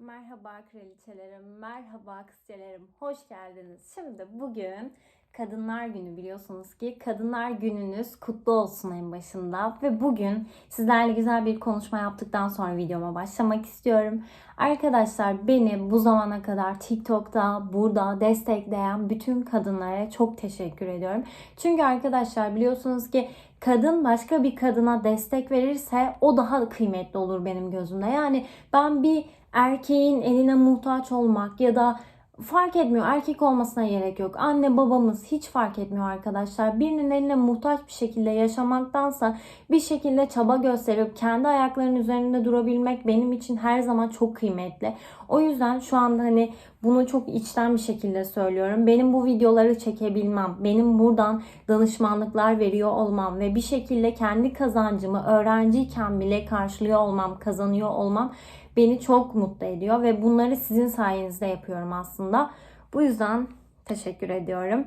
Merhaba kraliçelerim, merhaba kızçelerim, hoş geldiniz. Şimdi bugün Kadınlar Günü biliyorsunuz ki Kadınlar Gününüz kutlu olsun en başında. Ve bugün sizlerle güzel bir konuşma yaptıktan sonra videoma başlamak istiyorum. Arkadaşlar beni bu zamana kadar TikTok'ta, burada destekleyen bütün kadınlara çok teşekkür ediyorum. Çünkü arkadaşlar biliyorsunuz ki kadın başka bir kadına destek verirse o daha kıymetli olur benim gözümde. Yani ben bir erkeğin eline muhtaç olmak ya da fark etmiyor. Erkek olmasına gerek yok. Anne babamız hiç fark etmiyor arkadaşlar. Birinin eline muhtaç bir şekilde yaşamaktansa bir şekilde çaba gösterip kendi ayaklarının üzerinde durabilmek benim için her zaman çok kıymetli. O yüzden şu anda hani bunu çok içten bir şekilde söylüyorum. Benim bu videoları çekebilmem, benim buradan danışmanlıklar veriyor olmam ve bir şekilde kendi kazancımı öğrenciyken bile karşılıyor olmam, kazanıyor olmam beni çok mutlu ediyor ve bunları sizin sayenizde yapıyorum aslında. Bu yüzden teşekkür ediyorum.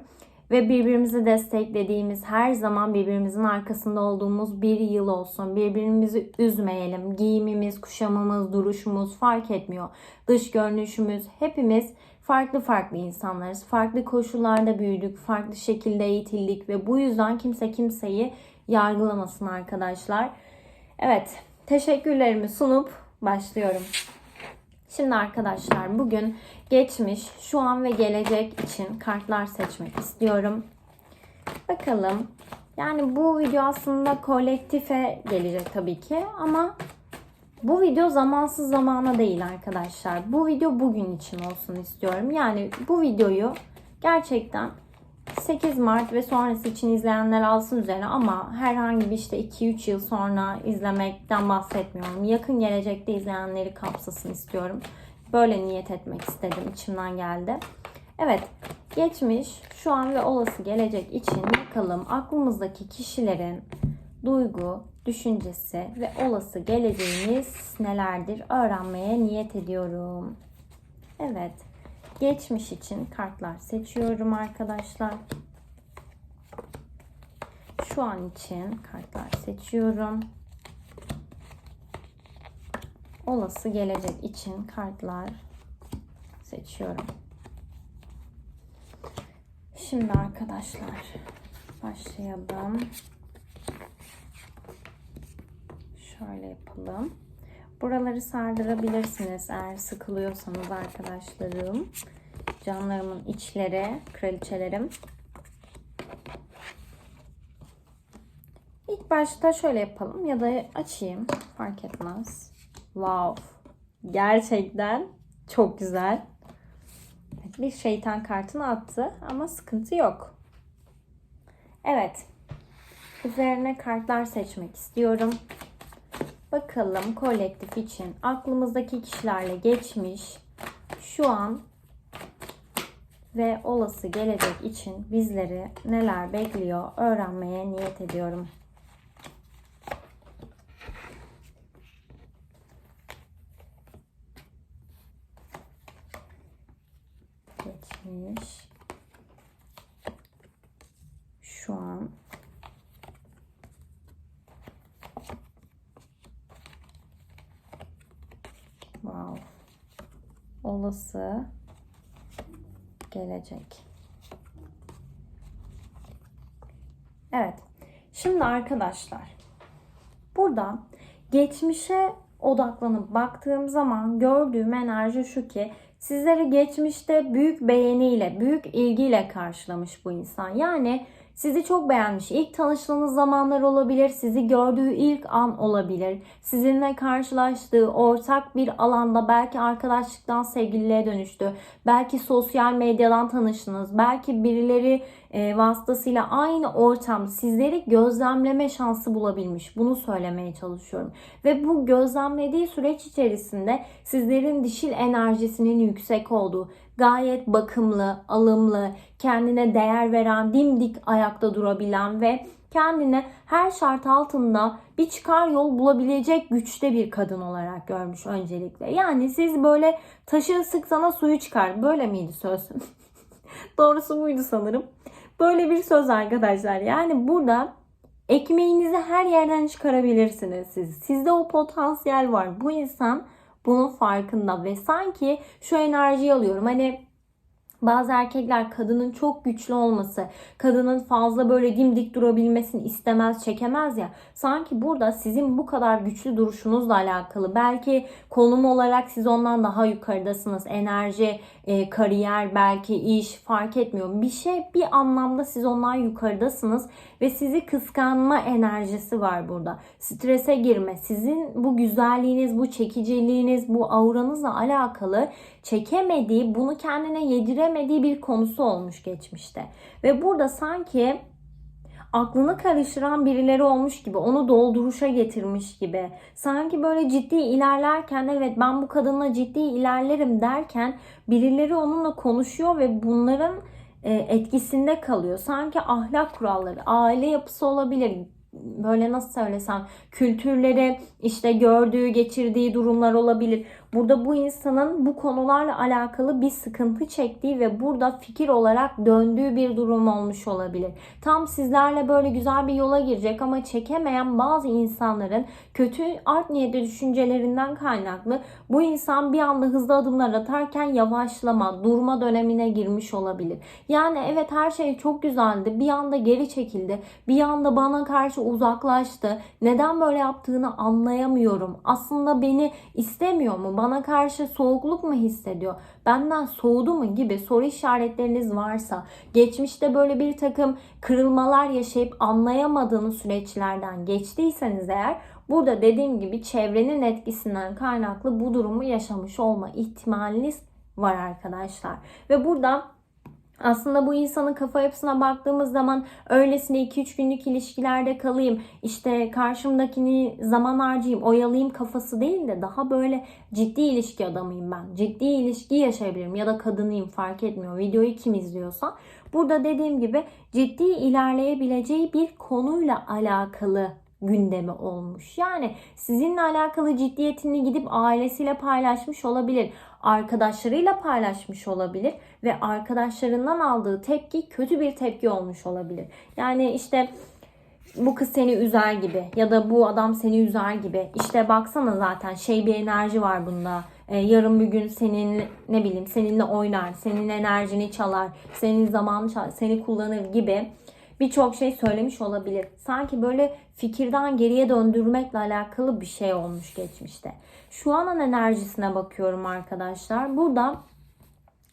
Ve birbirimizi desteklediğimiz, her zaman birbirimizin arkasında olduğumuz bir yıl olsun. Birbirimizi üzmeyelim. Giyimimiz, kuşamımız, duruşumuz fark etmiyor. Dış görünüşümüz hepimiz farklı farklı insanlarız. Farklı koşullarda büyüdük, farklı şekilde eğitildik ve bu yüzden kimse kimseyi yargılamasın arkadaşlar. Evet, teşekkürlerimi sunup başlıyorum. Şimdi arkadaşlar bugün geçmiş, şu an ve gelecek için kartlar seçmek istiyorum. Bakalım. Yani bu video aslında kolektife gelecek tabii ki ama bu video zamansız zamana değil arkadaşlar. Bu video bugün için olsun istiyorum. Yani bu videoyu gerçekten 8 Mart ve sonrası için izleyenler alsın üzerine ama herhangi bir işte 2-3 yıl sonra izlemekten bahsetmiyorum. Yakın gelecekte izleyenleri kapsasın istiyorum. Böyle niyet etmek istedim. içimden geldi. Evet. Geçmiş, şu an ve olası gelecek için bakalım aklımızdaki kişilerin duygu, düşüncesi ve olası geleceğiniz nelerdir öğrenmeye niyet ediyorum. Evet. Geçmiş için kartlar seçiyorum arkadaşlar. Şu an için kartlar seçiyorum. Olası gelecek için kartlar seçiyorum. Şimdi arkadaşlar başlayalım. Şöyle yapalım. Buraları sardırabilirsiniz eğer sıkılıyorsanız arkadaşlarım. Canlarımın içleri, kraliçelerim. İlk başta şöyle yapalım ya da açayım. Fark etmez. Wow. Gerçekten çok güzel. Bir şeytan kartını attı ama sıkıntı yok. Evet. Üzerine kartlar seçmek istiyorum. Bakalım kolektif için aklımızdaki kişilerle geçmiş, şu an ve olası gelecek için bizleri neler bekliyor öğrenmeye niyet ediyorum. Geçmiş. Şu an Wow. Olası gelecek. Evet. Şimdi arkadaşlar burada geçmişe odaklanıp baktığım zaman gördüğüm enerji şu ki sizleri geçmişte büyük beğeniyle, büyük ilgiyle karşılamış bu insan. Yani sizi çok beğenmiş. İlk tanıştığınız zamanlar olabilir. Sizi gördüğü ilk an olabilir. Sizinle karşılaştığı ortak bir alanda belki arkadaşlıktan sevgililiğe dönüştü. Belki sosyal medyadan tanıştınız. Belki birileri e, vasıtasıyla aynı ortam sizleri gözlemleme şansı bulabilmiş. Bunu söylemeye çalışıyorum. Ve bu gözlemlediği süreç içerisinde sizlerin dişil enerjisinin yüksek olduğu, gayet bakımlı, alımlı, kendine değer veren, dimdik ayakta durabilen ve kendine her şart altında bir çıkar yol bulabilecek güçte bir kadın olarak görmüş öncelikle. Yani siz böyle taşı sıksana suyu çıkar. Böyle miydi söz? Doğrusu buydu sanırım. Böyle bir söz arkadaşlar. Yani burada ekmeğinizi her yerden çıkarabilirsiniz siz. Sizde o potansiyel var. Bu insan bunun farkında ve sanki şu enerjiyi alıyorum. Hani bazı erkekler kadının çok güçlü olması, kadının fazla böyle dimdik durabilmesini istemez, çekemez ya. Sanki burada sizin bu kadar güçlü duruşunuzla alakalı. Belki konum olarak siz ondan daha yukarıdasınız. Enerji, e, kariyer, belki iş fark etmiyor. Bir şey bir anlamda siz ondan yukarıdasınız ve sizi kıskanma enerjisi var burada. Strese girme, sizin bu güzelliğiniz, bu çekiciliğiniz, bu auranızla alakalı çekemediği, bunu kendine yediremediği bir konusu olmuş geçmişte. Ve burada sanki aklını karıştıran birileri olmuş gibi, onu dolduruşa getirmiş gibi. Sanki böyle ciddi ilerlerken evet ben bu kadınla ciddi ilerlerim derken birileri onunla konuşuyor ve bunların e, etkisinde kalıyor. Sanki ahlak kuralları, aile yapısı olabilir, böyle nasıl söylesem kültürleri işte gördüğü geçirdiği durumlar olabilir. Burada bu insanın bu konularla alakalı bir sıkıntı çektiği ve burada fikir olarak döndüğü bir durum olmuş olabilir. Tam sizlerle böyle güzel bir yola girecek ama çekemeyen bazı insanların kötü art niyetli düşüncelerinden kaynaklı bu insan bir anda hızlı adımlar atarken yavaşlama, durma dönemine girmiş olabilir. Yani evet her şey çok güzeldi. Bir anda geri çekildi. Bir anda bana karşı uzaklaştı. Neden böyle yaptığını anlayamıyorum. Aslında beni istemiyor mu? Bana karşı soğukluk mu hissediyor? Benden soğudu mu gibi soru işaretleriniz varsa, geçmişte böyle bir takım kırılmalar yaşayıp anlayamadığınız süreçlerden geçtiyseniz eğer burada dediğim gibi çevrenin etkisinden kaynaklı bu durumu yaşamış olma ihtimaliniz var arkadaşlar. Ve burada aslında bu insanın kafa yapısına baktığımız zaman öylesine 2-3 günlük ilişkilerde kalayım, işte karşımdakini zaman harcayayım, oyalayayım kafası değil de daha böyle ciddi ilişki adamıyım ben. Ciddi ilişki yaşayabilirim ya da kadınıyım fark etmiyor. Videoyu kim izliyorsa. Burada dediğim gibi ciddi ilerleyebileceği bir konuyla alakalı gündemi olmuş. Yani sizinle alakalı ciddiyetini gidip ailesiyle paylaşmış olabilir. Arkadaşlarıyla paylaşmış olabilir ve arkadaşlarından aldığı tepki kötü bir tepki olmuş olabilir. Yani işte bu kız seni üzer gibi ya da bu adam seni üzer gibi. İşte baksana zaten şey bir enerji var bunda. Ee, yarın bir gün senin ne bileyim seninle oynar, senin enerjini çalar, senin zamanını çalar, seni kullanır gibi birçok şey söylemiş olabilir. Sanki böyle fikirden geriye döndürmekle alakalı bir şey olmuş geçmişte. Şu anın enerjisine bakıyorum arkadaşlar. Burada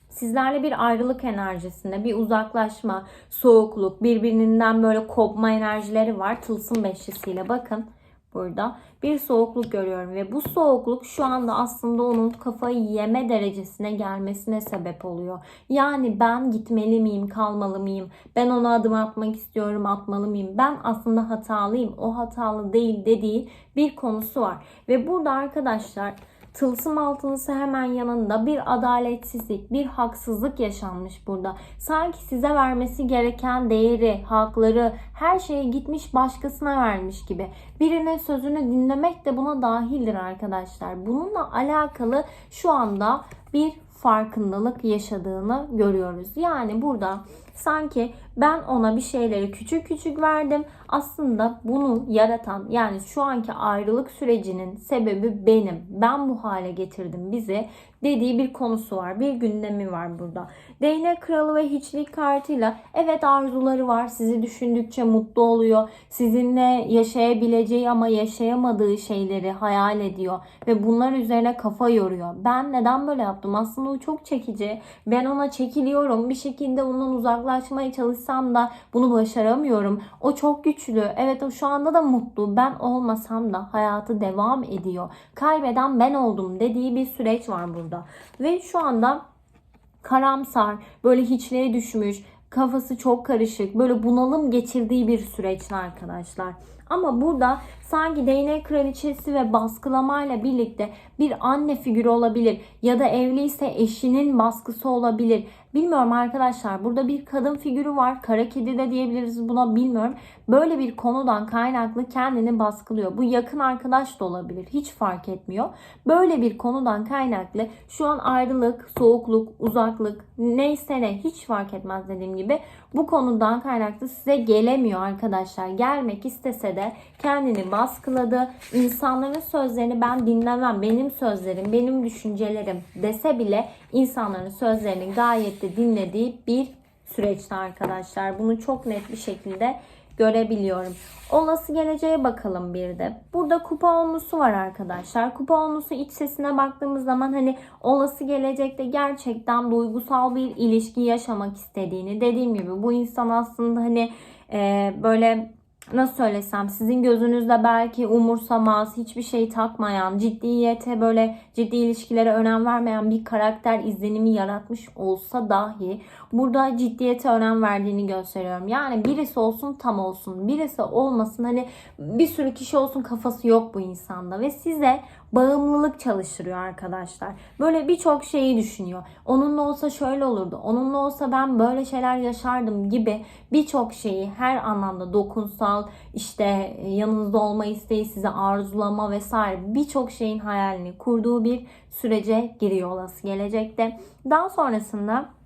sizlerle bir ayrılık enerjisinde, bir uzaklaşma, soğukluk, birbirinden böyle kopma enerjileri var. Tılsım beşlisiyle bakın burada bir soğukluk görüyorum ve bu soğukluk şu anda aslında onun kafayı yeme derecesine gelmesine sebep oluyor. Yani ben gitmeli miyim, kalmalı mıyım? Ben ona adım atmak istiyorum, atmalı mıyım? Ben aslında hatalıyım, o hatalı değil dediği bir konusu var. Ve burada arkadaşlar Tılsım altılısı hemen yanında bir adaletsizlik, bir haksızlık yaşanmış burada. Sanki size vermesi gereken değeri, hakları, her şeyi gitmiş başkasına vermiş gibi. Birinin sözünü dinlemek de buna dahildir arkadaşlar. Bununla alakalı şu anda bir farkındalık yaşadığını görüyoruz. Yani burada sanki ben ona bir şeyleri küçük küçük verdim. Aslında bunu yaratan yani şu anki ayrılık sürecinin sebebi benim. Ben bu hale getirdim bizi dediği bir konusu var. Bir gündemi var burada. Değnek kralı ve hiçlik kartıyla evet arzuları var. Sizi düşündükçe mutlu oluyor. Sizinle yaşayabileceği ama yaşayamadığı şeyleri hayal ediyor. Ve bunlar üzerine kafa yoruyor. Ben neden böyle yaptım? Aslında o çok çekici. Ben ona çekiliyorum. Bir şekilde ondan uzaklaşmaya çalışsam da bunu başaramıyorum. O çok güçlü. Evet o şu anda da mutlu. Ben olmasam da hayatı devam ediyor. Kaybeden ben oldum dediği bir süreç var burada. Ve şu anda karamsar, böyle hiçliğe düşmüş, kafası çok karışık, böyle bunalım geçirdiği bir süreçte arkadaşlar. Ama burada sanki değnek kraliçesi ve baskılamayla birlikte bir anne figürü olabilir ya da evliyse eşinin baskısı olabilir. Bilmiyorum arkadaşlar burada bir kadın figürü var. Kara kedi de diyebiliriz buna bilmiyorum. Böyle bir konudan kaynaklı kendini baskılıyor. Bu yakın arkadaş da olabilir. Hiç fark etmiyor. Böyle bir konudan kaynaklı şu an ayrılık, soğukluk, uzaklık neyse ne hiç fark etmez dediğim gibi bu konudan kaynaklı size gelemiyor arkadaşlar. Gelmek istese de sürede baskıladı. İnsanların sözlerini ben dinlemem, benim sözlerim, benim düşüncelerim dese bile insanların sözlerini gayet de dinlediği bir süreçte arkadaşlar. Bunu çok net bir şekilde görebiliyorum. Olası geleceğe bakalım bir de. Burada kupa onlusu var arkadaşlar. Kupa onlusu iç sesine baktığımız zaman hani olası gelecekte gerçekten duygusal bir ilişki yaşamak istediğini dediğim gibi bu insan aslında hani e, böyle nasıl söylesem sizin gözünüzde belki umursamaz, hiçbir şey takmayan, ciddiyete böyle ciddi ilişkilere önem vermeyen bir karakter izlenimi yaratmış olsa dahi burada ciddiyete önem verdiğini gösteriyorum. Yani birisi olsun tam olsun, birisi olmasın hani bir sürü kişi olsun kafası yok bu insanda ve size bağımlılık çalıştırıyor arkadaşlar. Böyle birçok şeyi düşünüyor. Onunla olsa şöyle olurdu. Onunla olsa ben böyle şeyler yaşardım gibi birçok şeyi her anlamda dokunsal işte yanınızda olma isteği size arzulama vesaire birçok şeyin hayalini kurduğu bir sürece giriyor olası gelecekte. Daha sonrasında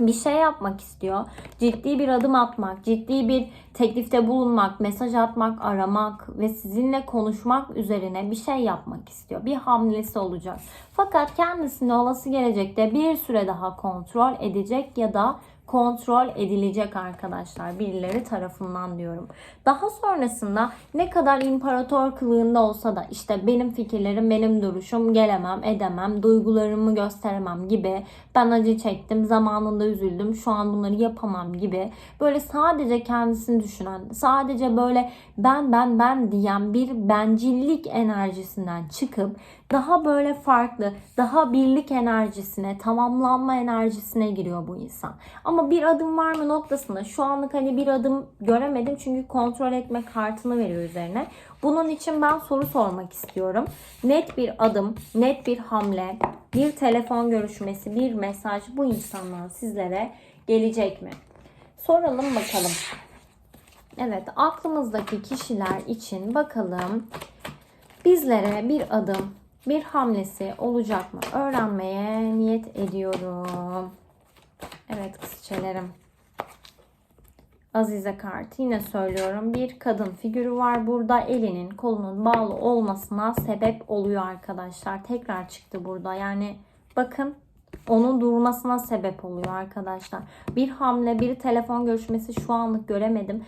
bir şey yapmak istiyor. Ciddi bir adım atmak, ciddi bir teklifte bulunmak, mesaj atmak, aramak ve sizinle konuşmak üzerine bir şey yapmak istiyor. Bir hamlesi olacak. Fakat kendisini olası gelecekte bir süre daha kontrol edecek ya da kontrol edilecek arkadaşlar birileri tarafından diyorum. Daha sonrasında ne kadar imparator kılığında olsa da işte benim fikirlerim, benim duruşum gelemem, edemem, duygularımı gösteremem gibi ben acı çektim, zamanında üzüldüm, şu an bunları yapamam gibi böyle sadece kendisini düşünen, sadece böyle ben ben ben diyen bir bencillik enerjisinden çıkıp daha böyle farklı, daha birlik enerjisine, tamamlanma enerjisine giriyor bu insan. Ama bir adım var mı noktasında şu anlık hani bir adım göremedim çünkü kontrol etme kartını veriyor üzerine. Bunun için ben soru sormak istiyorum. Net bir adım, net bir hamle, bir telefon görüşmesi, bir mesaj bu insandan sizlere gelecek mi? Soralım bakalım. Evet, aklımızdaki kişiler için bakalım bizlere bir adım, bir hamlesi olacak mı? Öğrenmeye niyet ediyorum. Evet kızçelerim. Azize kart yine söylüyorum bir kadın figürü var burada elinin kolunun bağlı olmasına sebep oluyor arkadaşlar tekrar çıktı burada yani bakın onun durmasına sebep oluyor arkadaşlar bir hamle bir telefon görüşmesi şu anlık göremedim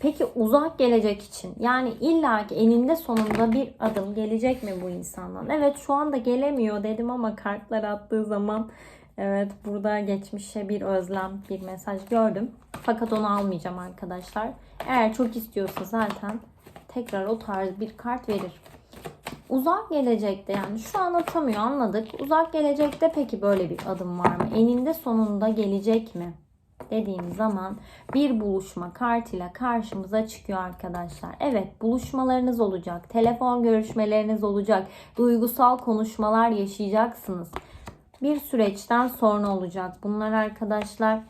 Peki uzak gelecek için yani illaki eninde sonunda bir adım gelecek mi bu insandan? Evet şu anda gelemiyor dedim ama kartlar attığı zaman evet burada geçmişe bir özlem bir mesaj gördüm. Fakat onu almayacağım arkadaşlar. Eğer çok istiyorsa zaten tekrar o tarz bir kart verir. Uzak gelecekte yani şu an atamıyor anladık. Uzak gelecekte peki böyle bir adım var mı? Eninde sonunda gelecek mi? Dediğim zaman bir buluşma kartıyla karşımıza çıkıyor arkadaşlar. Evet buluşmalarınız olacak. Telefon görüşmeleriniz olacak. Duygusal konuşmalar yaşayacaksınız. Bir süreçten sonra olacak. Bunlar arkadaşlar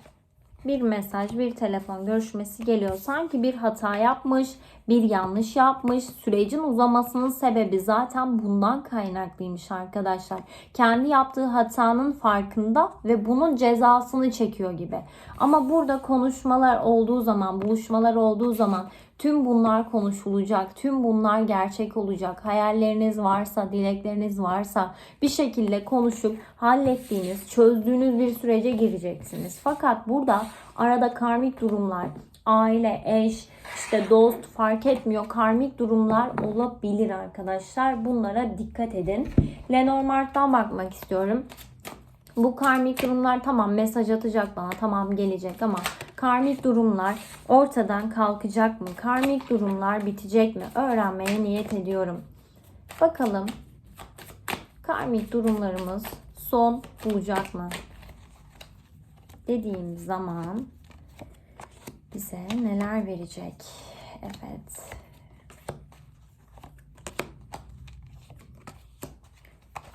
bir mesaj, bir telefon görüşmesi geliyor. Sanki bir hata yapmış, bir yanlış yapmış. Sürecin uzamasının sebebi zaten bundan kaynaklıymış arkadaşlar. Kendi yaptığı hatanın farkında ve bunun cezasını çekiyor gibi. Ama burada konuşmalar olduğu zaman, buluşmalar olduğu zaman Tüm bunlar konuşulacak. Tüm bunlar gerçek olacak. Hayalleriniz varsa, dilekleriniz varsa bir şekilde konuşup hallettiğiniz, çözdüğünüz bir sürece gireceksiniz. Fakat burada arada karmik durumlar, aile, eş, işte dost fark etmiyor. Karmik durumlar olabilir arkadaşlar. Bunlara dikkat edin. Lenormand'dan bakmak istiyorum. Bu karmik durumlar tamam mesaj atacak bana tamam gelecek ama karmik durumlar ortadan kalkacak mı? Karmik durumlar bitecek mi? Öğrenmeye niyet ediyorum. Bakalım karmik durumlarımız son bulacak mı? Dediğim zaman bize neler verecek? Evet.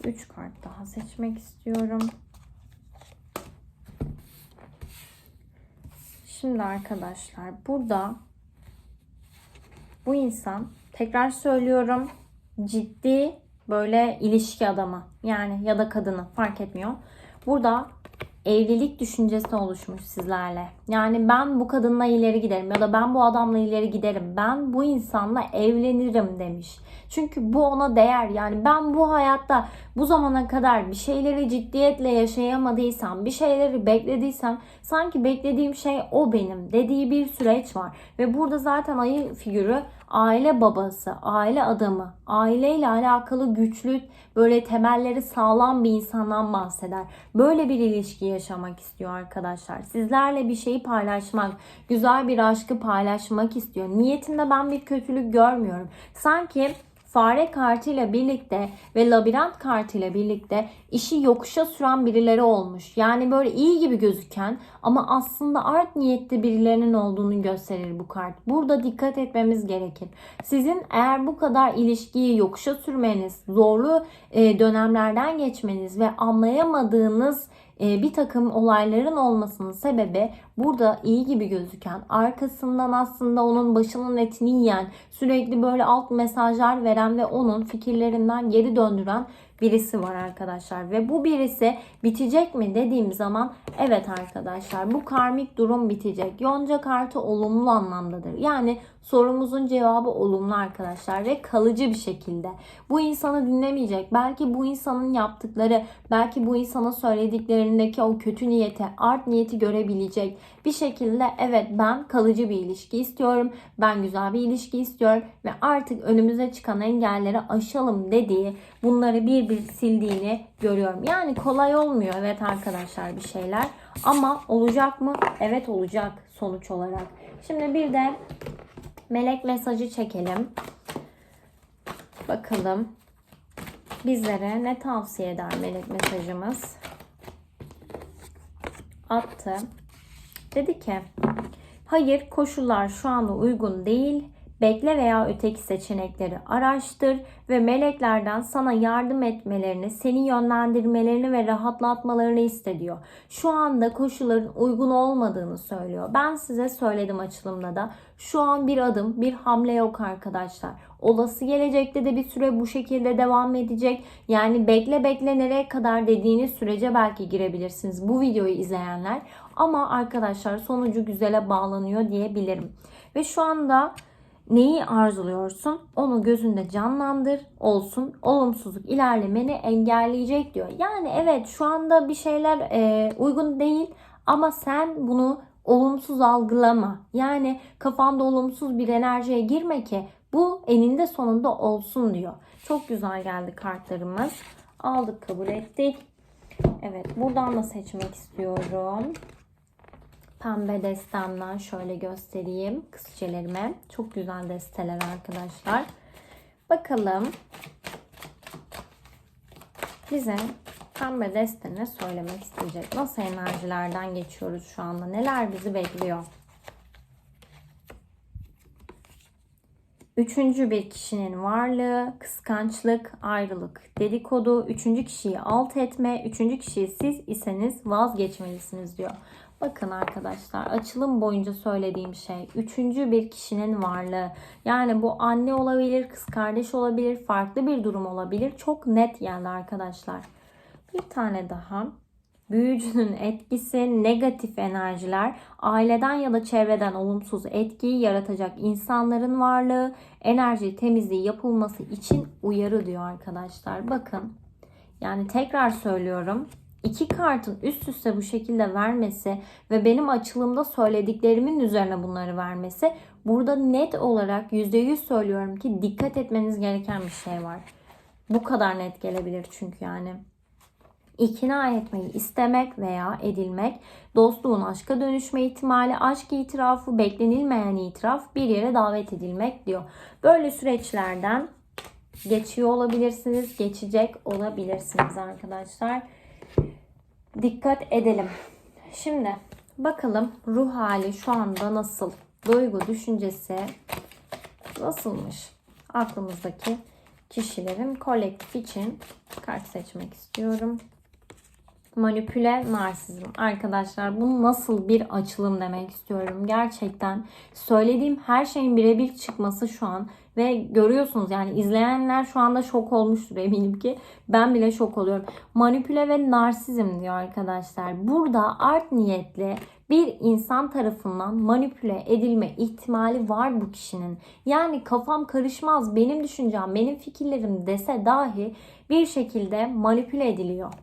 Üç kart daha seçmek istiyorum. Şimdi arkadaşlar burada bu insan tekrar söylüyorum ciddi böyle ilişki adamı yani ya da kadını fark etmiyor. Burada evlilik düşüncesi oluşmuş sizlerle. Yani ben bu kadınla ileri giderim ya da ben bu adamla ileri giderim. Ben bu insanla evlenirim demiş. Çünkü bu ona değer. Yani ben bu hayatta bu zamana kadar bir şeyleri ciddiyetle yaşayamadıysam, bir şeyleri beklediysem sanki beklediğim şey o benim dediği bir süreç var. Ve burada zaten ayı figürü aile babası, aile adamı, aileyle alakalı güçlü, böyle temelleri sağlam bir insandan bahseder. Böyle bir ilişki yaşamak istiyor arkadaşlar. Sizlerle bir şeyi paylaşmak, güzel bir aşkı paylaşmak istiyor. Niyetinde ben bir kötülük görmüyorum. Sanki fare kartıyla birlikte ve labirent kartıyla birlikte işi yokuşa süren birileri olmuş. Yani böyle iyi gibi gözüken ama aslında art niyetli birilerinin olduğunu gösterir bu kart. Burada dikkat etmemiz gerekir. Sizin eğer bu kadar ilişkiyi yokuşa sürmeniz, zorlu e, dönemlerden geçmeniz ve anlayamadığınız bir takım olayların olmasının sebebi burada iyi gibi gözüken, arkasından aslında onun başının etini yiyen, sürekli böyle alt mesajlar veren ve onun fikirlerinden geri döndüren birisi var arkadaşlar. Ve bu birisi bitecek mi dediğim zaman evet arkadaşlar bu karmik durum bitecek. Yonca kartı olumlu anlamdadır. Yani sorumuzun cevabı olumlu arkadaşlar ve kalıcı bir şekilde. Bu insanı dinlemeyecek. Belki bu insanın yaptıkları, belki bu insanın söylediklerindeki o kötü niyeti, art niyeti görebilecek. Bir şekilde evet ben kalıcı bir ilişki istiyorum. Ben güzel bir ilişki istiyorum ve artık önümüze çıkan engelleri aşalım dediği, bunları bir bir sildiğini görüyorum. Yani kolay olmuyor evet arkadaşlar bir şeyler. Ama olacak mı? Evet olacak sonuç olarak. Şimdi bir de melek mesajı çekelim. Bakalım bizlere ne tavsiye eder melek mesajımız? Attı. Dedi ki hayır koşullar şu anda uygun değil. Bekle veya öteki seçenekleri araştır ve meleklerden sana yardım etmelerini, seni yönlendirmelerini ve rahatlatmalarını istediyor. Şu anda koşulların uygun olmadığını söylüyor. Ben size söyledim açılımda da. Şu an bir adım, bir hamle yok arkadaşlar. Olası gelecekte de bir süre bu şekilde devam edecek. Yani bekle bekle nereye kadar dediğiniz sürece belki girebilirsiniz bu videoyu izleyenler. Ama arkadaşlar sonucu güzele bağlanıyor diyebilirim. Ve şu anda neyi arzuluyorsun onu gözünde canlandır olsun olumsuzluk ilerlemeni engelleyecek diyor. Yani evet şu anda bir şeyler e, uygun değil ama sen bunu olumsuz algılama. Yani kafanda olumsuz bir enerjiye girme ki bu eninde sonunda olsun diyor. Çok güzel geldi kartlarımız. Aldık kabul ettik. Evet buradan da seçmek istiyorum pembe destemden şöyle göstereyim kızçelerime. Çok güzel desteler arkadaşlar. Bakalım bize pembe deste ne söylemek isteyecek? Nasıl enerjilerden geçiyoruz şu anda? Neler bizi bekliyor? Üçüncü bir kişinin varlığı, kıskançlık, ayrılık, dedikodu, üçüncü kişiyi alt etme, üçüncü kişiyi siz iseniz vazgeçmelisiniz diyor. Bakın arkadaşlar açılım boyunca söylediğim şey üçüncü bir kişinin varlığı. Yani bu anne olabilir, kız kardeş olabilir, farklı bir durum olabilir. Çok net geldi arkadaşlar. Bir tane daha. Büyücünün etkisi, negatif enerjiler, aileden ya da çevreden olumsuz etkiyi yaratacak insanların varlığı, enerji temizliği yapılması için uyarı diyor arkadaşlar. Bakın yani tekrar söylüyorum iki kartın üst üste bu şekilde vermesi ve benim açılımda söylediklerimin üzerine bunları vermesi burada net olarak %100 söylüyorum ki dikkat etmeniz gereken bir şey var. Bu kadar net gelebilir çünkü yani. İkna etmeyi istemek veya edilmek, dostluğun aşka dönüşme ihtimali, aşk itirafı, beklenilmeyen itiraf, bir yere davet edilmek diyor. Böyle süreçlerden geçiyor olabilirsiniz, geçecek olabilirsiniz arkadaşlar dikkat edelim. Şimdi bakalım ruh hali şu anda nasıl? Duygu, düşüncesi nasılmış? Aklımızdaki kişilerin kolektif için kart seçmek istiyorum. Manipüle narsizm. Arkadaşlar bu nasıl bir açılım demek istiyorum. Gerçekten söylediğim her şeyin birebir çıkması şu an ve görüyorsunuz yani izleyenler şu anda şok olmuştur eminim ki. Ben bile şok oluyorum. Manipüle ve narsizm diyor arkadaşlar. Burada art niyetli bir insan tarafından manipüle edilme ihtimali var bu kişinin. Yani kafam karışmaz, benim düşüncem, benim fikirlerim dese dahi bir şekilde manipüle ediliyor.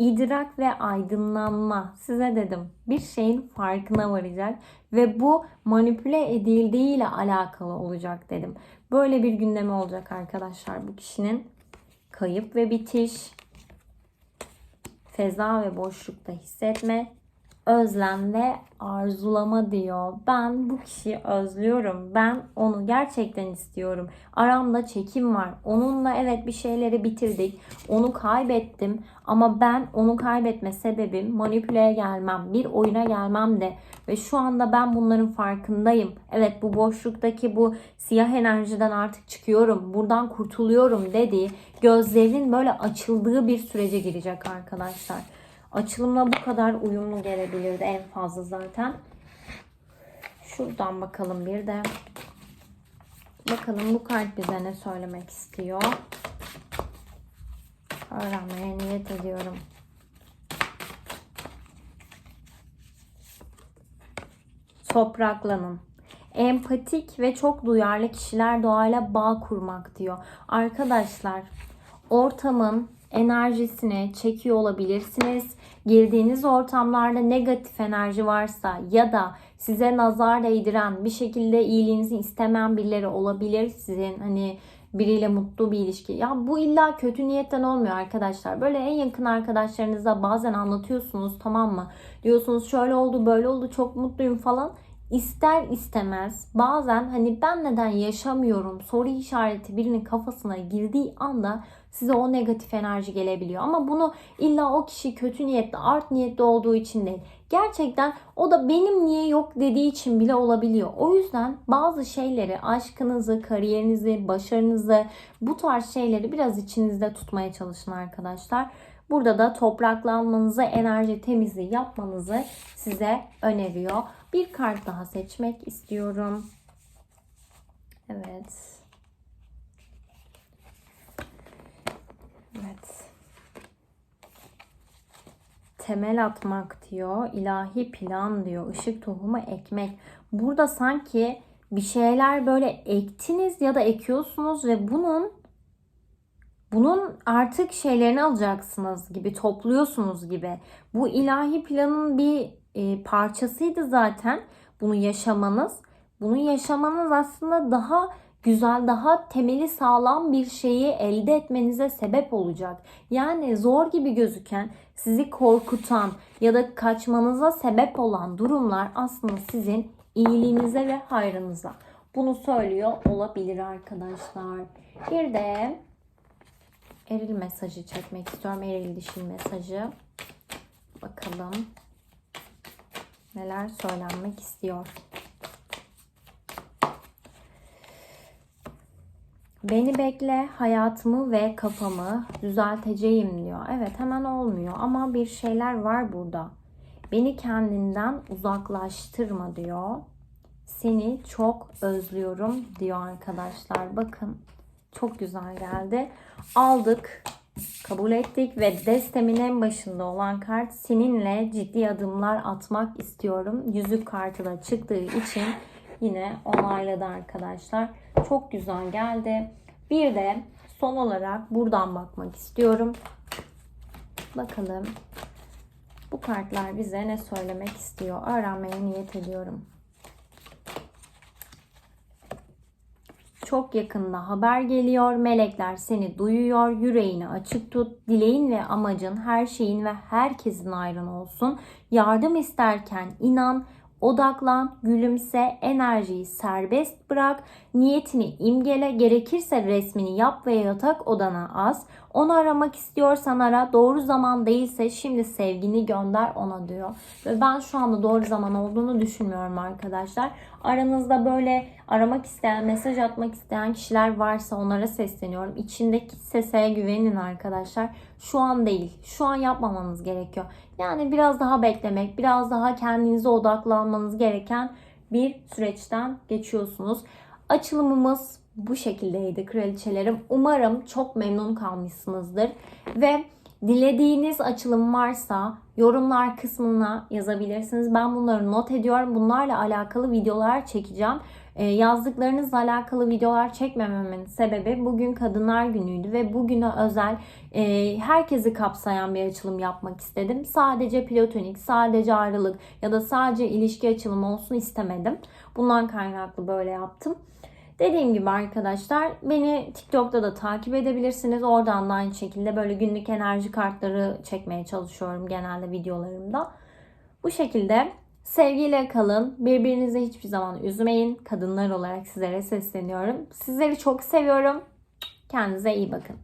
İdrak ve aydınlanma. Size dedim bir şeyin farkına varacak ve bu manipüle edildiğiyle alakalı olacak dedim. Böyle bir gündemi olacak arkadaşlar bu kişinin. Kayıp ve bitiş, feza ve boşlukta hissetme, özlem ve arzulama diyor. Ben bu kişiyi özlüyorum. Ben onu gerçekten istiyorum. Aramda çekim var. Onunla evet bir şeyleri bitirdik. Onu kaybettim ama ben onu kaybetme sebebim manipüleye gelmem, bir oyuna gelmem de ve şu anda ben bunların farkındayım. Evet bu boşluktaki bu siyah enerjiden artık çıkıyorum. Buradan kurtuluyorum dediği gözlerinin böyle açıldığı bir sürece girecek arkadaşlar. Açılımla bu kadar uyumlu gelebilirdi en fazla zaten. Şuradan bakalım bir de. Bakalım bu kart bize ne söylemek istiyor. Öğrenmeye niyet ediyorum. Topraklanın. Empatik ve çok duyarlı kişiler doğayla bağ kurmak diyor. Arkadaşlar ortamın enerjisini çekiyor olabilirsiniz. Girdiğiniz ortamlarda negatif enerji varsa ya da size nazar değdiren bir şekilde iyiliğinizi istemeyen birileri olabilir. Sizin hani biriyle mutlu bir ilişki. Ya bu illa kötü niyetten olmuyor arkadaşlar. Böyle en yakın arkadaşlarınıza bazen anlatıyorsunuz tamam mı? Diyorsunuz şöyle oldu böyle oldu çok mutluyum falan. İster istemez bazen hani ben neden yaşamıyorum soru işareti birinin kafasına girdiği anda size o negatif enerji gelebiliyor. Ama bunu illa o kişi kötü niyetli, art niyetli olduğu için değil. Gerçekten o da benim niye yok dediği için bile olabiliyor. O yüzden bazı şeyleri, aşkınızı, kariyerinizi, başarınızı, bu tarz şeyleri biraz içinizde tutmaya çalışın arkadaşlar. Burada da topraklanmanızı, enerji temizliği yapmanızı size öneriyor. Bir kart daha seçmek istiyorum. Evet. Evet. Temel atmak diyor. ilahi plan diyor. Işık tohumu ekmek. Burada sanki bir şeyler böyle ektiniz ya da ekiyorsunuz ve bunun bunun artık şeylerini alacaksınız gibi topluyorsunuz gibi. Bu ilahi planın bir e, parçasıydı zaten bunu yaşamanız. Bunu yaşamanız aslında daha güzel, daha temeli sağlam bir şeyi elde etmenize sebep olacak. Yani zor gibi gözüken, sizi korkutan ya da kaçmanıza sebep olan durumlar aslında sizin iyiliğinize ve hayrınıza. Bunu söylüyor olabilir arkadaşlar. Bir de eril mesajı çekmek istiyorum. Eril dişil mesajı. Bakalım neler söylenmek istiyor. Beni bekle, hayatımı ve kafamı düzelteceğim diyor. Evet hemen olmuyor ama bir şeyler var burada. Beni kendinden uzaklaştırma diyor. Seni çok özlüyorum diyor arkadaşlar. Bakın çok güzel geldi. Aldık, kabul ettik ve destemin en başında olan kart seninle ciddi adımlar atmak istiyorum. Yüzük kartı da çıktığı için yine onayladı arkadaşlar. Çok güzel geldi. Bir de son olarak buradan bakmak istiyorum. Bakalım bu kartlar bize ne söylemek istiyor? Öğrenmeye niyet ediyorum. Çok yakında haber geliyor. Melekler seni duyuyor. Yüreğini açık tut. Dileğin ve amacın her şeyin ve herkesin ayrın olsun. Yardım isterken inan Odaklan, gülümse, enerjiyi serbest bırak, niyetini imgele, gerekirse resmini yap ve yatak odana az. Onu aramak istiyorsan ara, doğru zaman değilse şimdi sevgini gönder ona diyor. Ve ben şu anda doğru zaman olduğunu düşünmüyorum arkadaşlar. Aranızda böyle aramak isteyen, mesaj atmak isteyen kişiler varsa onlara sesleniyorum. İçindeki sese güvenin arkadaşlar. Şu an değil. Şu an yapmamanız gerekiyor. Yani biraz daha beklemek, biraz daha kendinize odaklanmanız gereken bir süreçten geçiyorsunuz. Açılımımız bu şekildeydi kraliçelerim. Umarım çok memnun kalmışsınızdır. Ve dilediğiniz açılım varsa yorumlar kısmına yazabilirsiniz. Ben bunları not ediyorum. Bunlarla alakalı videolar çekeceğim. Ee, yazdıklarınızla alakalı videolar çekmememin sebebi bugün Kadınlar Günü'ydü ve bugüne özel e, herkesi kapsayan bir açılım yapmak istedim. Sadece platonik, sadece ayrılık ya da sadece ilişki açılımı olsun istemedim. Bundan kaynaklı böyle yaptım. Dediğim gibi arkadaşlar beni TikTok'ta da takip edebilirsiniz. Oradan da aynı şekilde böyle günlük enerji kartları çekmeye çalışıyorum genelde videolarımda. Bu şekilde sevgiyle kalın. Birbirinizi hiçbir zaman üzmeyin. Kadınlar olarak sizlere sesleniyorum. Sizleri çok seviyorum. Kendinize iyi bakın.